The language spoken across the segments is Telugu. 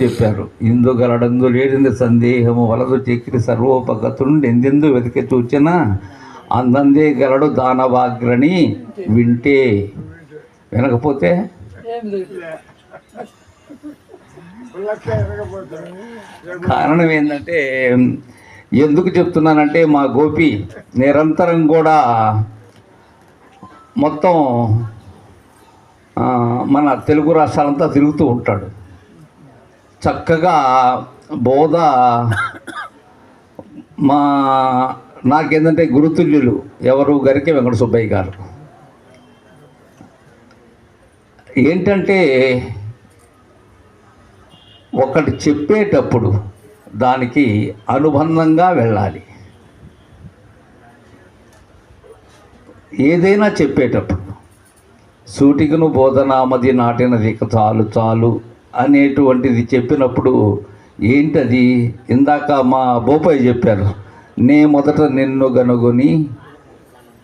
చెప్పారు. ఇందు గలడందు లేడింది సందేహము వలదు చెక్కిరి సర్వోపగతుండి ఎందెందు వెతికి చూచిన అందందే గలడు దానవాగ్రని వింటే. వినకపోతే? కారణం ఏంటంటే ఎందుకు చెప్తున్నానంటే మా గోపి నిరంతరం కూడా మొత్తం మన తెలుగు రాష్ట్రాలంతా తిరుగుతూ ఉంటాడు. చక్కగా బోధ మా నాకేంటంటే గురుతుల్యులు ఎవరు గరికే వెంకట సుబ్బయ్య గారు. ఏంటంటే ఒకటి చెప్పేటప్పుడు దానికి అనుబంధంగా వెళ్ళాలి. ఏదైనా చెప్పేటప్పుడు సూటికను బోధనామది నాటినది చాలు చాలు అనేటువంటిది చెప్పినప్పుడు ఏంటది? ఇందాక మా బోపాయ్ చెప్పారు నే మొదట నిన్ను గనుగొని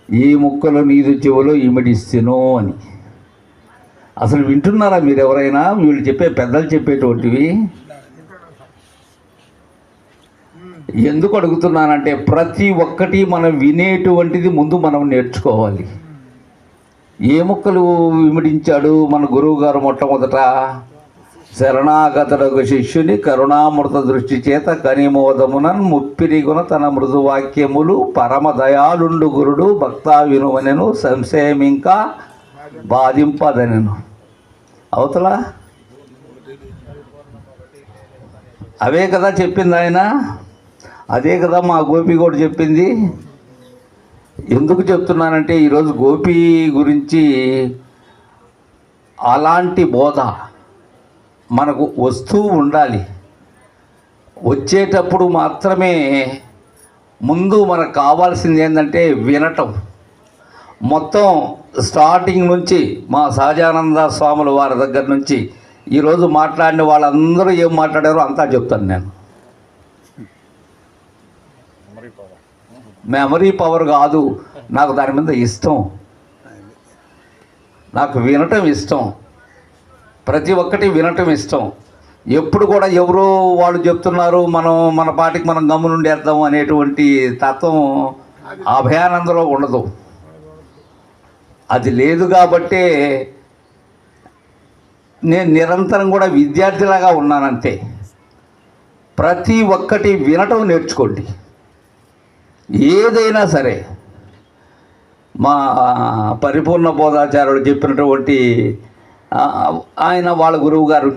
ఈ ముక్కలు నీదు చెవులో ఇమిడిస్తును అని. అసలు వింటున్నారా మీరు ఎవరైనా వీళ్ళు చెప్పే పెద్దలు చెప్పేటువంటివి. ఎందుకు అడుగుతున్నానంటే ప్రతి ఒక్కటి మనం వినేటువంటిది ముందు మనం నేర్చుకోవాలి. ఏ ముక్కలు విమడించాడు మన గురువు గారు మొట్టమొదట? శరణాగతుడకు శిష్యుని కరుణామృత దృష్టి చేత కనిమోదమునన్ ముప్పిరిగున తన మృదువాక్యములు పరమదయాళుండు గురుడు భక్తా వినువనెను సంశయమింకా బాధింపదనెను. అవతల? అవే కదా చెప్పింది ఆయన. అదే కదా మా గోపి కూడా చెప్పింది. ఎందుకు చెప్తున్నానంటే ఈరోజు గోపి గురించి అలాంటి బోధ మనకు వస్తూ ఉండాలి. వచ్చేటప్పుడు మాత్రమే ముందు మనకు కావాల్సింది ఏంటంటే వినటం. మొత్తం స్టార్టింగ్ నుంచి మా సహజానంద స్వాముల వారి దగ్గర నుంచి ఈరోజు మాట్లాడిన వాళ్ళందరూ ఏం మాట్లాడారో అంతా చెప్తాను నేను. మెమరీ పవర్ కాదు. నాకు దాని మీద ఇష్టం. నాకు వినటం ఇష్టం. ప్రతి ఒక్కటి వినటం ఇష్టం. ఎప్పుడు కూడా ఎవరో వాళ్ళు చెప్తున్నారు మనం మన పాటికి మనం గమ్మునుండేద్దాం అనేటువంటి తత్వం అభయానందలో ఉండదు. అది లేదు కాబట్టే నేను నిరంతరం కూడా విద్యార్థిలాగా ఉన్నానంతే. ప్రతి ఒక్కటి వినటం నేర్చుకోండి. ఏదైనా సరే మా పరిపూర్ణ బోధాచార్యుడు చెప్పినటువంటి ఆయన వాళ్ళ గురువు గారు